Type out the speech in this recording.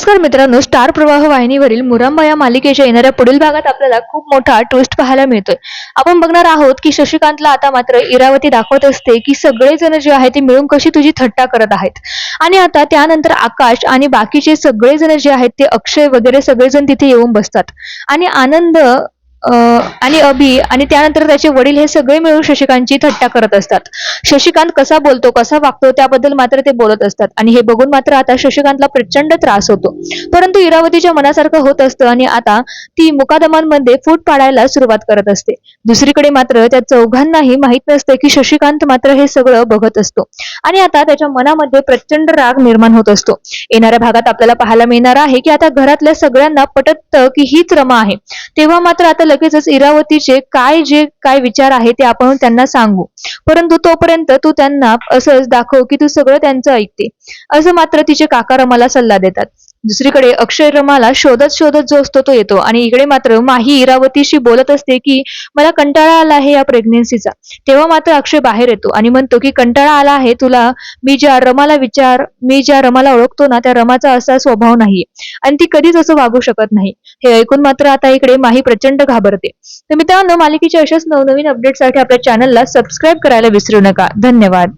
नमस्कार मित्रांनो स्टार प्रवाह वाहिनीवरील मुरंबा या मालिकेच्या येणाऱ्या पुढील भागात आपल्याला खूप मोठा ट्विस्ट पाहायला मिळतोय. आपण बघणार आहोत की शशिकांतला आता मात्र इरावती दाखवत असते की सगळेजण जे आहे ते मिळून कशी तुझी थट्टा करत आहेत. आणि आता त्यानंतर आकाश आणि बाकीचे सगळेजण जे आहेत ते अक्षय वगैरे सगळेजण तिथे येऊन बसतात. आणि आनंद आणि अभि आणि त्यानंतर त्याचे वडील हे सगळे मिळून शशिकांतची थट्टा करत असतात. शशिकांत कसा बोलतो कसा वागतो त्याबद्दल मात्र ते बोलत असतात. आणि हे बघून मात्र आता शशिकांतला प्रचंड त्रास होतो. परंतु इरावतीच्या मनासारखं होत असतं आणि आता ती मुकादमांमध्ये फूट पाडायला सुरुवात करत असते. दुसरीकडे मात्र त्या चौघांनाही माहीत नसते की शशिकांत मात्र हे सगळं बघत असतो. आणि आता त्याच्या मनामध्ये प्रचंड राग निर्माण होत असतो. येणाऱ्या भागात आपल्याला पाहायला मिळणार आहे की आता घरातल्या सगळ्यांना पटत की हीच रमा आहे. तेव्हा मात्र आता लगेचच इरावतीचे काय जे काय विचार आहे ते आपण त्यांना सांगू. परंतु तोपर्यंत तू त्यांना असंच दाखव की तू सगळं त्यांचं ऐकते. असं मात्र तिचे काका रमाला सल्ला देतात. दुसरीकडे अक्षय रमाला शोधत शोधत जो असतो तो येतो. आणि इकडे मात्र माही इरावतीशी बोलत असते की मला कंटाळा आला आहे या प्रेग्नेन्सीचा तेव्हा मात्र अक्षय बाहेर येतो आणि म्हणतो की कंटाळा आला आहे तुला. मी ज्या रमाला विचार मी ज्या रमाला ओळखतो ना त्या रमाचा असा स्वभाव नाही आणि ती कधीच असं वागू शकत नाही. हे ऐकून मात्र आता इकडे माही प्रचंड घाबरते. तर मित्रांनो मालिकेच्या अशाच नवनवीन अपडेटसाठी आपल्या चॅनलला सबस्क्राईब करायला विसरू नका. धन्यवाद.